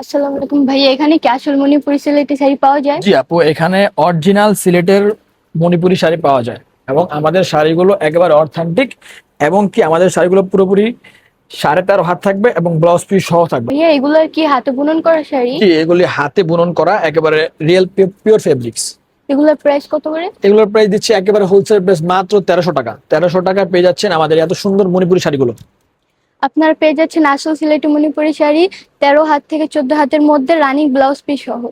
আসসালামু আলাইকুম। ভাইয়া এখানে কি আসল মণিপুরি সিলেটি শাড়ি পাওয়া যায়? জি আপু এখানে অরিজিনাল সিলেটের মণিপুরি শাড়ি পাওয়া যায় এবং আমাদের শাড়িগুলো একেবারে অথেন্টিক এবং কি আমাদের শাড়িগুলো পুরোপুরি সাড়ে তেরো হাত থাকবে এবং ব্লাউজ পিস সহ থাকবে। ভাইয়া এগুলোর কি হাতে বুনন করা শাড়ি? জি এগুলি হাতে বুনন করা একেবারে রিয়েল পিওর ফেব্রিক্স এগুলোর প্রাইস কত করে? এগুলোর প্রাইস দিচ্ছে একেবারে হোলসেল প্রাইস মাত্র তেরোশো টাকা। তেরোশো টাকা পেয়ে যাচ্ছেন আমাদের এত সুন্দর মণিপুরি শাড়িগুলো। আপনার পেয়ে যাচ্ছেন আসল সিলেটি মণিপুরি শাড়ি, তেরো হাত থেকে চোদ্দ হাতের মধ্যে রানিং ব্লাউজ পিস সহ।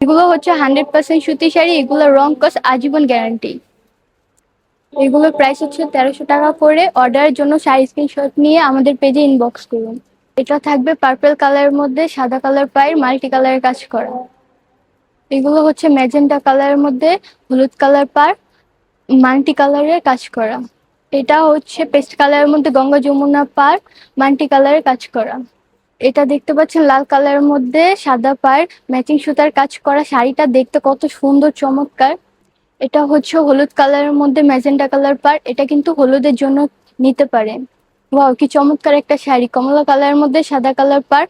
এগুলো হচ্ছে হান্ড্রেড পার্সেন্ট সুতি শাড়ি, এগুলো রং কস আজীবন গ্যারান্টি এগুলোর প্রাইস হচ্ছে তেরোশো টাকা করে। অর্ডারের জন্য শাড়ি স্ক্রিনশট নিয়ে আমাদের পেজে ইনবক্স করুন। এটা থাকবে পার্পল কালারের মধ্যে, সাদা কালার পায়ের মাল্টি কালারের কাজ করা। এগুলো হচ্ছে ম্যাজেন্টা কালারের মধ্যে, হলুদ কালার পার মাল্টি কালারের কাজ করা। এটা হচ্ছে পেস্ট কালারের মধ্যে গঙ্গা যমুনা পার মাল্টি কালারের কাজ করা। এটা দেখতে পাচ্ছেন লাল কালারের মধ্যে সাদা পার ম্যাচিং সুতার কাজ করা, শাড়িটা দেখতে কত সুন্দর, চমৎকার। এটা হচ্ছে হলুদ কালারের মধ্যে ম্যাজেন্টা কালার পার এটা কিন্তু হলুদের জন্য নিতে পারেন ওয়াও, কি চমৎকার একটা শাড়ি। কমলা কালারের মধ্যে সাদা কালার পার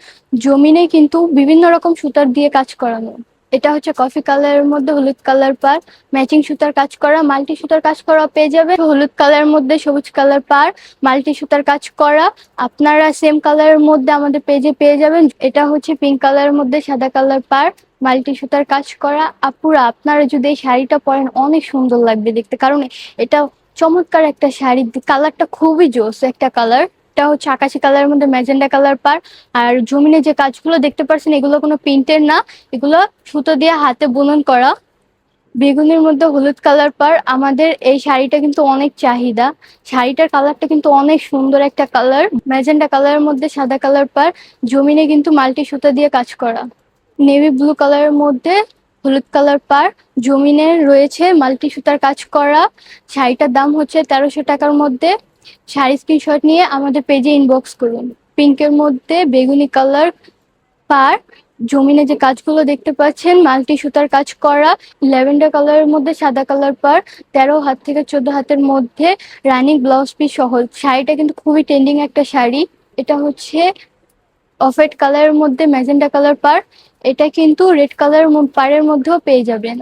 জমিনে কিন্তু বিভিন্ন রকম সুতার দিয়ে কাজ করানো। এটা হচ্ছে কফি কালারের মধ্যে হলুদ কালার পার। ম্যাচিং সুতার কাজ করা মাল্টি সুতার কাজ করা পেয়ে যাবে। হলুদ কালারের মধ্যে সবুজ কালার পার মাল্টি সুতার কাজ করা। আপনারা সেম কালারের মধ্যে আমাদের পেজে পেয়ে যাবেন। এটা হচ্ছে পিঙ্ক কালারের মধ্যে সাদা কালার পার মাল্টি সুতার কাজ করা। আপুরা, আপনারা যদি এই শাড়িটা পরেন, অনেক সুন্দর লাগবে দেখতে। কারণ এটা চমৎকার একটা শাড়ি। কালারটা খুবই জোস একটা কালার এটা হচ্ছে আকাশি কালারের মধ্যে ম্যাজেন্ডা কালার পার। আর জমিনে যে কাজগুলো দেখতে পাচ্ছেন এগুলো কোনো প্রিন্টের না। এগুলো সুতো দিয়ে হাতে বুনন করা। বেগুনের মধ্যে হলুদ কালার পার। আমাদের এই শাড়িটা কিন্তু অনেক চাহিদা। শাড়িটার কালারটা কিন্তু অনেক সুন্দর একটা কালার। ম্যাজেন্ডা কালারের মধ্যে সাদা কালার পার। জমিনে কিন্তু মাল্টি সুতা দিয়ে কাজ করা। নেভি ব্লু কালারের মধ্যে হলুদ কালার পার। জমিনে রয়েছে মাল্টি সুতার কাজ করা। শাড়িটার দাম হচ্ছে তেরোশো টাকার মধ্যে। শাড়ি স্ক্রিনশট নিয়ে আমাদের পেজে ইনবক্স করুন। পিঙ্কের মধ্যে বেগুনি কালার পার, জমিনে যে কাজগুলো দেখতে পাচ্ছেন, মাল্টি সুতার কাজ করা, ল্যাভেন্ডার কালারের মধ্যে সাদা কালার পার, তেরো হাত থেকে চোদ্দ হাতের মধ্যে রানিং ব্লাউজ পিস সহ। শাড়িটা কিন্তু খুবই ট্রেন্ডিং একটা শাড়ি। এটা হচ্ছে অফ কালারের মধ্যে ম্যাজেন্ডা কালার পার। এটা কিন্তু রেড কালার পাড়ের মধ্যেও পেয়ে যাবেন।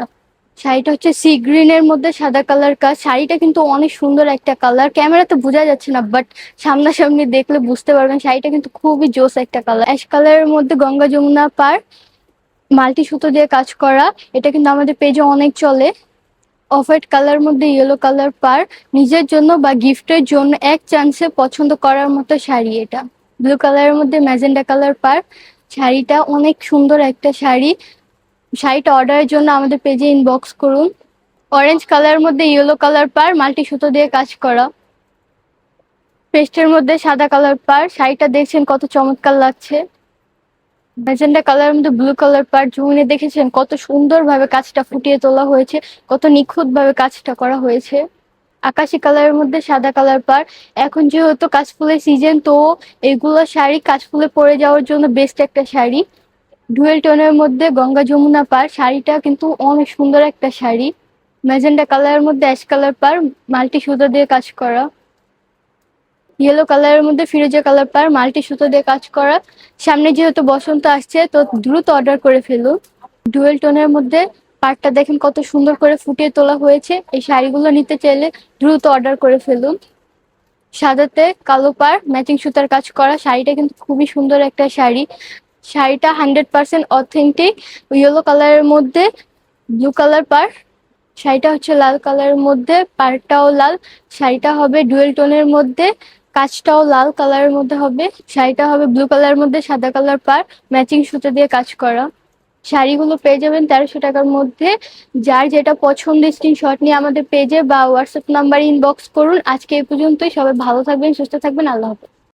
শাড়িটা হচ্ছে সি গ্রিন এর মধ্যে সাদা কালার কাজ শাড়িটা কিন্তু অনেক সুন্দর একটা কালার ক্যামেরাতে বোঝা যাচ্ছে না বাট সামনাসামনি দেখলে বুঝতে পারবেন শাড়িটা কিন্তু খুবই জোস একটা কালার অ্যাশ কালারের মধ্যে গঙ্গা যমুনা পার, মাল্টি সুতো দিয়ে কাজ করা। এটা কিন্তু আমাদের পেজে অনেক চলে। অফ হোয়াইট কালার মধ্যে ইয়েলো কালার পার। নিজের জন্য বা গিফটের জন্য এক চান্সে পছন্দ করার মতো শাড়ি এটা। ব্লু কালারের মধ্যে ম্যাজেন্ডা কালার পার। শাড়িটা অনেক সুন্দর একটা শাড়ি। শাড়িটা অর্ডারের জন্য আমাদের পেজে ইনবক্স করুন। অরেঞ্জ কালারের মধ্যে ইয়েলো কালার পার, মাল্টি সুতো দিয়ে কাজ করা। পেস্টের মধ্যে সাদা কালার পার, শাড়িটা দেখছেন কত চমৎকার লাগছে। ম্যাজেন্ডা কালারের মধ্যে ব্লু কালার পার, জমিনে দেখেছেন কত সুন্দরভাবে কাজটা ফুটিয়ে তোলা হয়েছে, কত নিখুঁত ভাবে কাজটা করা হয়েছে। আকাশি কালারের মধ্যে সাদা কালার পার। এখন যেহেতু কাশফুলের সিজন তো এগুলো শাড়ি কাশফুলে পরে যাওয়ার জন্য বেস্ট একটা শাড়ি। ডুয়েল টোনের মধ্যে গঙ্গা যমুনা পার। শাড়িটা কিন্তু অনেক সুন্দর একটা শাড়ি। ম্যাজেন্ডা কালারের মধ্যে অ্যাশ কালার পার, মাল্টি সুতো দিয়ে কাজ করা। ইয়েলো কালারের মধ্যে ফিরোজা কালার পার, মাল্টি সুতো দিয়ে কাজ করা। সামনে যেহেতু বসন্ত আসছে, তো দ্রুত অর্ডার করে ফেলুন। ডুয়েল টোনের মধ্যে পাটটা দেখেন কত সুন্দর করে ফুটিয়ে তোলা হয়েছে। এই শাড়িগুলো নিতে চাইলে দ্রুত অর্ডার করে ফেলুন। সাদাতে কালো পার ম্যাচিং সুতার কাজ করা। শাড়িটা কিন্তু খুবই সুন্দর একটা শাড়ি। শাড়িটা হান্ড্রেড পার্সেন্ট অথেন্টিক ইয়েলো কালারের মধ্যে, ব্লু কালার পার। শাড়িটা হচ্ছে লাল কালারের মধ্যে পাড়টাও লাল। শাড়িটা হবে ডুয়েল টোনের মধ্যে, কাজটাও লাল কালারের মধ্যে হবে। শাড়িটা হবে ব্লু কালারের মধ্যে, সাদা কালার পার, ম্যাচিং সুতো দিয়ে কাজ করা। শাড়িগুলো পেয়ে যাবেন তেরোশো টাকার মধ্যে। যার যেটা পছন্দ স্ক্রিনশট নিয়ে আমাদের পেজে বা হোয়াটসঅ্যাপ নাম্বার ইনবক্স করুন। আজকে এই পর্যন্তই। সবাই ভালো থাকবেন, সুস্থ থাকবেন। আল্লাহ হাফেজ।